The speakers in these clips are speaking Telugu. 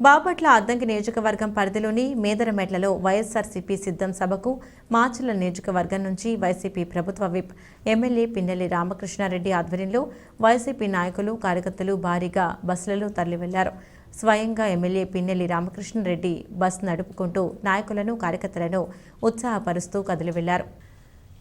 బాపట్ల అద్దంకి నియోజకవర్గం పరిధిలోని మేదరమెట్లలో వైఎస్ఆర్సీపీ సిద్ధం సభకు మాచర్ల నియోజకవర్గం నుంచి వైసీపీ ప్రభుత్వ విప్ ఎమ్మెల్యే పిన్నెల్లి రామకృష్ణారెడ్డి ఆధ్వర్యంలో వైసీపీ నాయకులు కార్యకర్తలు భారీగా బస్సులలో తరలివెళ్ళారు. స్వయంగా ఎమ్మెల్యే పిన్నెల్లి రామకృష్ణారెడ్డి బస్ నడుపుకుంటూ నాయకులను కార్యకర్తలను ఉత్సాహపరుస్తూ కదిలివెళ్ళారు.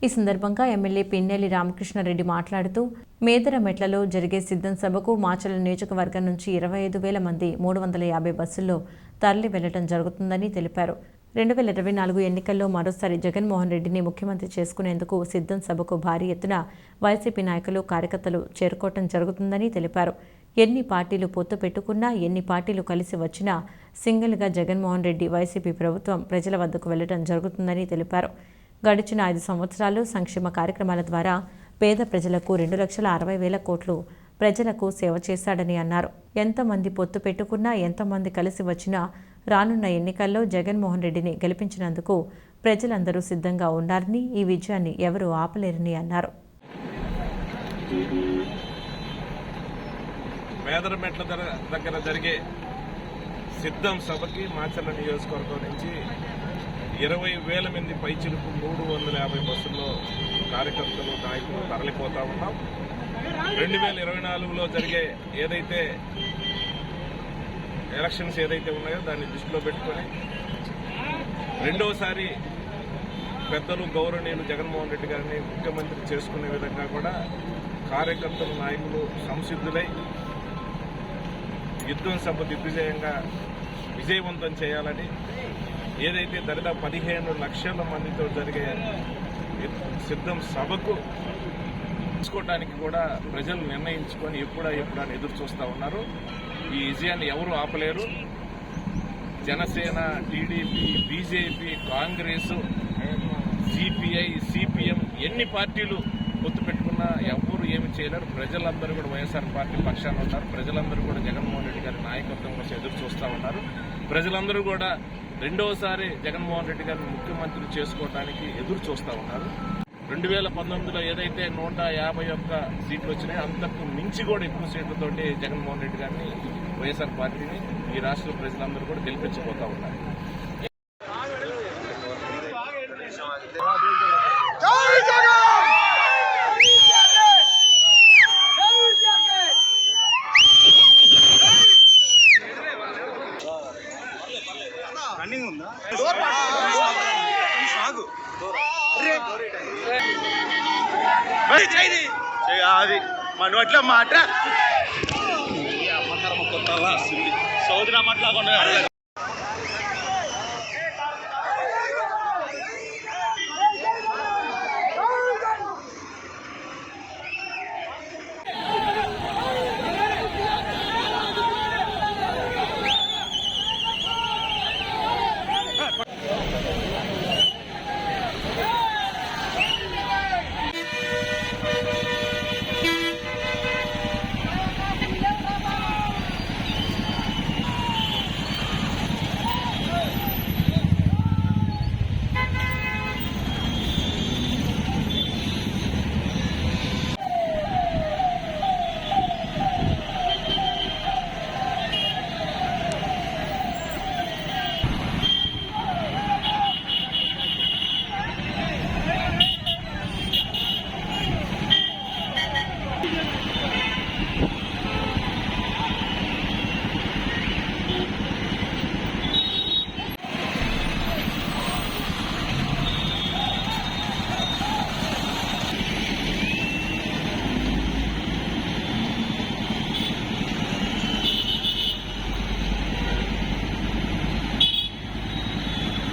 ఈ సందర్భంగా ఎమ్మెల్యే పిన్నెల్లి రామకృష్ణారెడ్డి మాట్లాడుతూ మేదరమెట్లలో జరిగే సిద్ధం సభకు మాచల నియోజకవర్గం నుంచి ఇరవై ఐదు వేల మంది మూడు వందల యాభై బస్సుల్లో తరలి వెళ్ళడం జరుగుతుందని తెలిపారు. రెండు వేల ఇరవై నాలుగు ఎన్నికల్లో మరోసారి జగన్మోహన్ రెడ్డిని ముఖ్యమంత్రి చేసుకునేందుకు సిద్ధం సభకు భారీ ఎత్తున వైసీపీ నాయకులు కార్యకర్తలు చేరుకోవటం జరుగుతుందని తెలిపారు. ఎన్ని పార్టీలు పొత్తు పెట్టుకున్నా ఎన్ని పార్టీలు కలిసి వచ్చినా సింగిల్గా జగన్మోహన్ రెడ్డి వైసీపీ ప్రభుత్వం ప్రజల వద్దకు వెళ్ళడం జరుగుతుందని తెలిపారు. గడిచిన ఐదు సంవత్సరాలు సంక్షేమ కార్యక్రమాల ద్వారా పేద ప్రజలకు రెండు లక్షల అరవై వేల కోట్లు ప్రజలకు సేవ చేశాడని అన్నారు. ఎంతమంది పొత్తు పెట్టుకున్నా ఎంతమంది కలిసి వచ్చినా రానున్న ఎన్నికల్లో జగన్మోహన్ రెడ్డిని గెలిపించినందుకు ప్రజలందరూ సిద్ధంగా ఉన్నారని ఈ విజయాన్ని ఎవరూ ఆపలేరని అన్నారు. మేదరమెట్ల దగ్గర జరిగే సిద్ధం సభకి మాచర్ల నియోజకవర్గం నుంచి ఇరవై వేల మంది పైచిలుకు మూడు వందల యాభై బస్సుల్లో కార్యకర్తలు నాయకులు తరలిపోతా ఉన్నాం. రెండు వేల ఇరవై నాలుగులో జరిగే ఏదైతే ఎలక్షన్స్ ఏదైతే ఉన్నాయో దాన్ని దృష్టిలో పెట్టుకొని రెండవసారి పెద్దలు గౌరవనీయులు జగన్మోహన్ రెడ్డి గారిని ముఖ్యమంత్రి చేసుకునే విధంగా కూడా కార్యకర్తలు నాయకులు సంసిద్ధులై యుద్ధం సభ దిగ్విజయంగా విజయవంతం చేయాలని ఏదైతే దాదాపు పదిహేను లక్షల మందితో జరిగే సిద్ధం సభకు తీసుకోవడానికి కూడా ప్రజలు నిర్ణయించుకొని ఎప్పుడా ఎప్పుడా ఎదురు చూస్తూ ఉన్నారు. ఈ విజయాన్ని ఎవరు ఆపలేరు. Janasena TDP BJP Congress CPI CPM ఎన్ని పార్టీలు పొత్తు పెట్టుకున్నా ఎవరు ఏమి చేయలేరు. ప్రజలందరూ కూడా వైఎస్ఆర్ పార్టీ పక్షాన ఉన్నారు. ప్రజలందరూ కూడా జగన్మోహన్ రెడ్డి గారి నాయకత్వం కోసం ఎదురు చూస్తూ ఉన్నారు. ప్రజలందరూ కూడా రెండవసారి జగన్మోహన్ రెడ్డి గారిని ముఖ్యమంత్రి చేసుకోవడానికి ఎదురు చూస్తూ ఉన్నారు. రెండు వేల పంతొమ్మిదిలో ఏదైతే నూట యాభై ఒక్క సీట్లు వచ్చినాయో అంతకు మించి కూడా ఎక్కువ సీట్లతోటి జగన్మోహన్ రెడ్డి గారిని వైఎస్ఆర్ పార్టీని ఈ రాష్ట్ర ప్రజలందరూ కూడా గెలిపించబోతా ఉన్నారు. రన్నింగ్ అది మన అట్లా మాట సౌదరి కొత్త